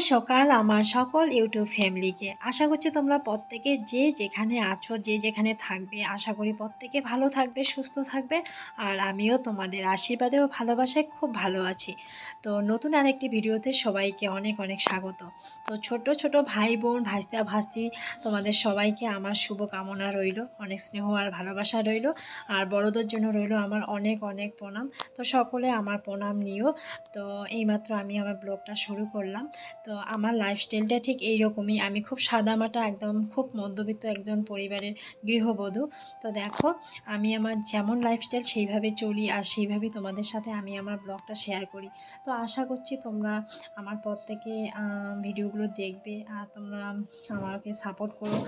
সকাল আমার সকল ইউটিউব ফ্যামিলিকে। আশা করছি তোমরা প্রত্যেকে যে যেখানে আছো, যে যেখানে থাকবে, আশা করি প্রত্যেকে ভালো থাকবে, সুস্থ থাকবে আর আমিও তোমাদের আশীর্বাদে ও ভালোবাসায় খুব ভালো আছি। তো নতুন আরেকটি ভিডিওতে সবাইকে অনেক অনেক স্বাগত। তো ছোট ছোট ভাই বোন ভাইস্তা ভাস্তি তোমাদের সবাইকে আমার শুভ কামনা রইল, অনেক স্নেহ আর ভালোবাসা রইল আর বড়দের জন্য রইল আমার অনেক অনেক প্রণাম। তো সকলে আমার প্রণাম নিও। তো এইমাত্র আমি আমার ব্লগটা শুরু করলাম। তো আমার লাইফস্টাইলটা ঠিক এইরকমই। আমি খুব সাদামাটা একদম খুব মধ্যবিত্ত একজন পরিবারের গৃহবধূ। তো দেখো, আমি আমার যেমন লাইফস্টাইল সেইভাবে চলি আর সেইভাবেই তোমাদের সাথে আমি আমার ব্লগটা শেয়ার করি। তো আশা করছি তোমরা আমার পর প্রত্যেকে ভিডিওগুলো দেখবে আর তোমরা আমাকে সাপোর্ট করো।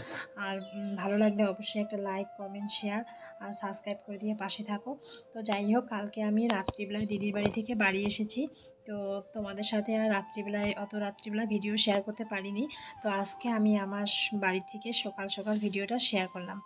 আর ভালো লাগলে অবশ্যই একটা লাইক কমেন্ট শেয়ার আর সাবস্ক্রাইব করে দিয়ে পাশে থাকো। তো যাই হোক, কালকে আমি রাত্রিবেলায় দিদির বাড়ি থেকে বাড়ি এসেছি। তো তোমাদের সাথে আর রাত্রিবেলায়, অত রাত্রিবেলা ভিডিও শেয়ার করতে পারিনি। তো আজকে আমি আমার বাড়ি থেকে সকাল সকাল ভিডিওটা শেয়ার করলাম।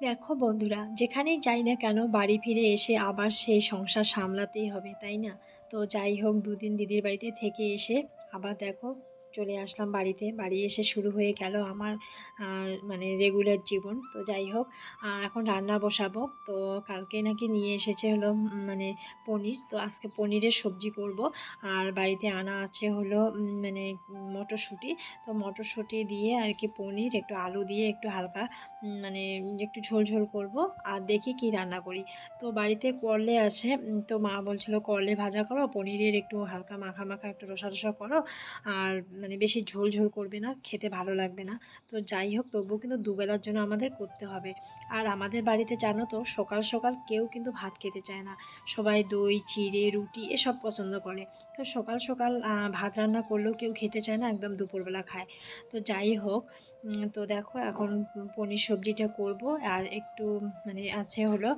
দেখো বন্ধুরা, যেখানেই যাই না কেন বাড়ি ফিরে এসে আবার সেই সংসার সামলাতেই হবে, তাই না? তো যাই হোক, দুদিন দিদির বাড়িতে থেকে এসে আবার দেখো চলে আসলাম বাড়িতে। বাড়ি এসে শুরু হয়ে গেল আমার মানে রেগুলার জীবন। তো যাই হোক এখন রান্না বসাবো। তো কালকে নাকি নিয়ে এসেছে হলো মানে পনির। তো আজকে পনিরের সবজি করব। আর বাড়িতে আনা আছে হলো মানে মটরশুঁটি। তো মটরশুঁটি দিয়ে আর কি পনির, একটু আলু দিয়ে একটু হালকা মানে একটু ঝোল ঝোল করব। আর দেখি কি রান্না করি। তো বাড়িতে করলে আছে তো মা বলছিল করলে ভাজা করো, পনিরের একটু হালকা মাখা মাখা একটু রসা রসা করো। আর মানে বেশি ঝোল ঝোল করবে না, খেতে ভালো লাগবে না। তো যাই হোক, তবুও কিন্তু দুবেলার জন্য আমাদের করতে হবে। আর আমাদের বাড়িতে জানো তো, সকাল সকাল কেউ কিন্তু ভাত খেতে চায় না। সবাই দই, চিড়ে, রুটি এসব পছন্দ করে। তো সকাল সকাল ভাত রান্না করলেও কেউ খেতে চায় না, একদম দুপুরবেলা খায়। তো যাই হোক তো দেখো এখন পনির সবজিটা করব। আর একটু মানে আছে হলো,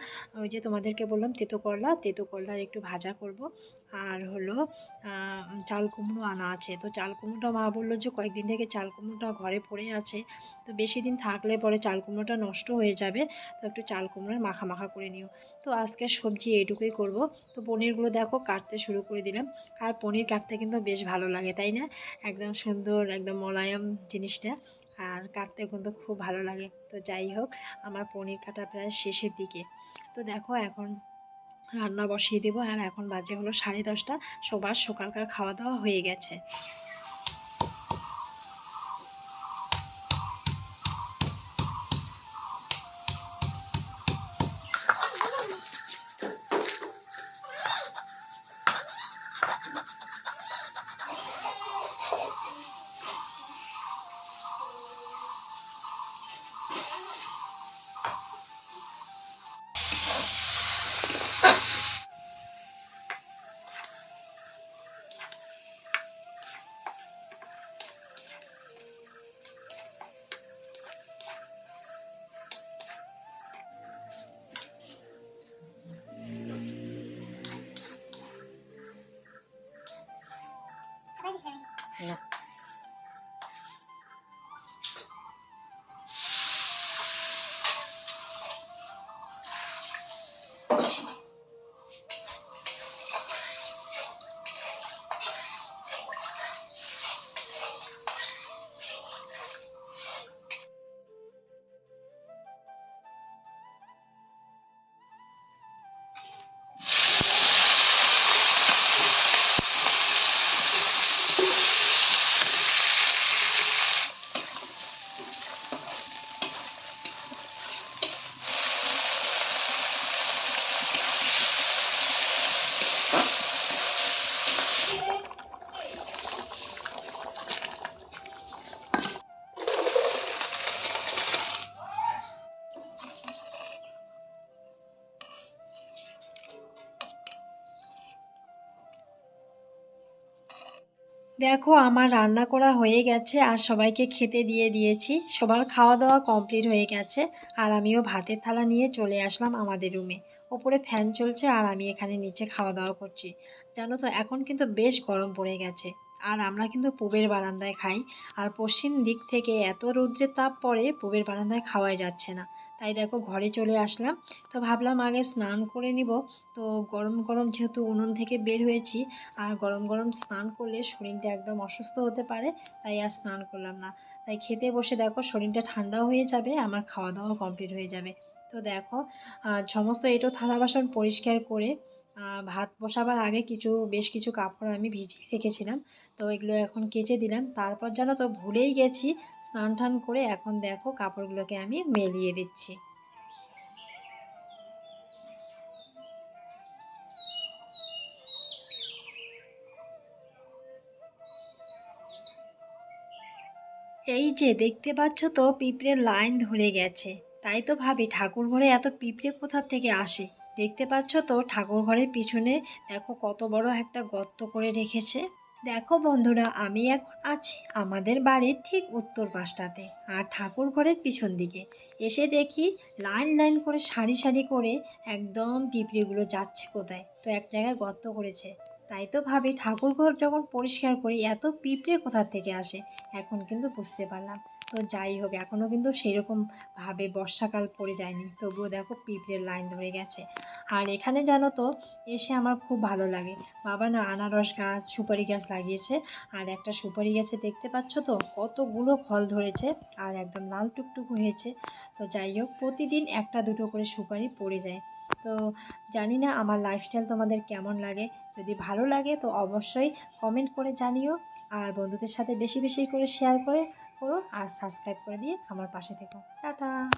ওই যে তোমাদেরকে বললাম তেতো করলা, তেতো করলার একটু ভাজা করব। আর হলো চাল কুমড়ো আনা আছে। তো চাল কুমড়োটা মা বলল যে, কয়েকদিন থেকে চাল কুমড়োটা ঘরে পড়ে আছে। তো বেশি দিন থাকলে পরে চাল কুমড়োটা নষ্ট হয়ে যাবে। তো একটু চাল কুমড়োর মাখা মাখা করে নিও। তো আজকে সবজি এইটুকুই করব। তো পনিরগুলো দেখো কাটতে শুরু করে দিলাম। আর পনির কাটতে কিন্তু বেশ ভালো লাগে, তাই না? একদম সুন্দর, একদম মোলায়ম জিনিসটা। আর কাটতে কিন্তু খুব ভালো লাগে। তো যাই হোক, আমার পনির কাটা প্রায় শেষের দিকে। তো দেখো এখন রান্না বসিয়ে দেবো। আর এখন বাজে হলো সাড়ে দশটা। সবার সকালকার খাওয়া দাওয়া হয়ে গেছে। No. দেখো, আমার রান্না করা হয়ে গেছে আর সবাইকে খেতে দিয়ে দিয়েছি। সবার খাওয়া দাওয়া কমপ্লিট হয়ে গেছে আর আমিও ভাতের থালা নিয়ে চলে আসলাম আমাদের রুমে। ওপরে ফ্যান চলছে আর আমি এখানে নিচে খাওয়া দাওয়া করছি। জানো তো, এখন কিন্তু বেশ গরম পড়ে গেছে আর আমরা কিন্তু পুবের বারান্দায় খাই। আর পশ্চিম দিক থেকে এত রৌদ্রের তাপ পড়ে পুবের বারান্দায় খাওয়াই যাচ্ছে না। তাই দেখো ঘরে চলে আসলাম। তো ভাবলাম আগে স্নান করে নিব। তো গরম গরম যেহেতু উনুন থেকে বের হয়েছি, আর গরম গরম স্নান করলে শরীরটা একদম অসুস্থ হতে পারে, তাই আর স্নান করলাম না। তাই খেতে বসে দেখো শরীরটা ঠান্ডাও হয়ে যাবে, আমার খাওয়া দাওয়া কমপ্লিট হয়ে যাবে। তো দেখো সমস্ত এটো থালা বাসন পরিষ্কার করে ভাত বসাবার আগে কিছু, বেশ কিছু কাপড় আমি ভিজিয়ে রেখেছিলাম। তো এগুলো এখন কেচে দিলাম। তারপর জানো তো ভুলেই গেছি, স্নান টান করে এখন দেখো কাপড়গুলোকে আমি মেলিয়ে দিচ্ছি। এই যে দেখতে পাচ্ছ তো, পিঁপড়ের লাইন ধরে গেছে। তাই তো ভাবি ঠাকুর ঘরে এত পিঁপড়ে কোথা থেকে আসে? দেখতে পাচ্ছ তো ঠাকুর ঘরের পিছনে দেখো কত বড় একটা গর্ত করে রেখেছে। দেখো বন্ধুরা, আমি এখন আছি আমাদের বাড়ির ঠিক উত্তর পাশটাতে আর ঠাকুর ঘরের পিছন দিকে। এসে দেখি লাইন লাইন করে সারি সারি করে একদম পিঁপড়েগুলো যাচ্ছে কোথায়? তো এক জায়গায় গর্ত করেছে। তাই তো ভাবি ঠাকুর ঘর যখন পরিষ্কার করি, এত পিঁপড়ে কোথা থেকে আসে? এখন কিন্তু বুঝতে পারলাম। তো যাই হোক এখনও কিন্তু সেরকম ভাবে বর্ষাকাল পড়ে যায়নি। তবুও দেখো পিঁপড়ের লাইন ধরে গেছে। আর এখানে জানো তো, এসে আমার খুব ভালো লাগে। বাবা না আনারস গাছ, সুপারি গাছ লাগিয়েছে। আর একটা সুপারি গাছে দেখতে পাচ্ছ তো, কতগুলো ফল ধরেছে। আর একদম লাল টুকটুকু হয়েছে। তো যাই হোক, প্রতিদিন একটা দুটো করে সুপারি পড়ে যায়। তো জানি না আমার লাইফস্টাইল তোমাদের কেমন লাগে। যদি ভালো লাগে তো অবশ্যই কমেন্ট করে জানিও। আর বন্ধুদের সাথে বেশি বেশি করে শেয়ার করে করো আর সাবস্ক্রাইব করে দিয়ে আমার পাশে থেকো। টাটা!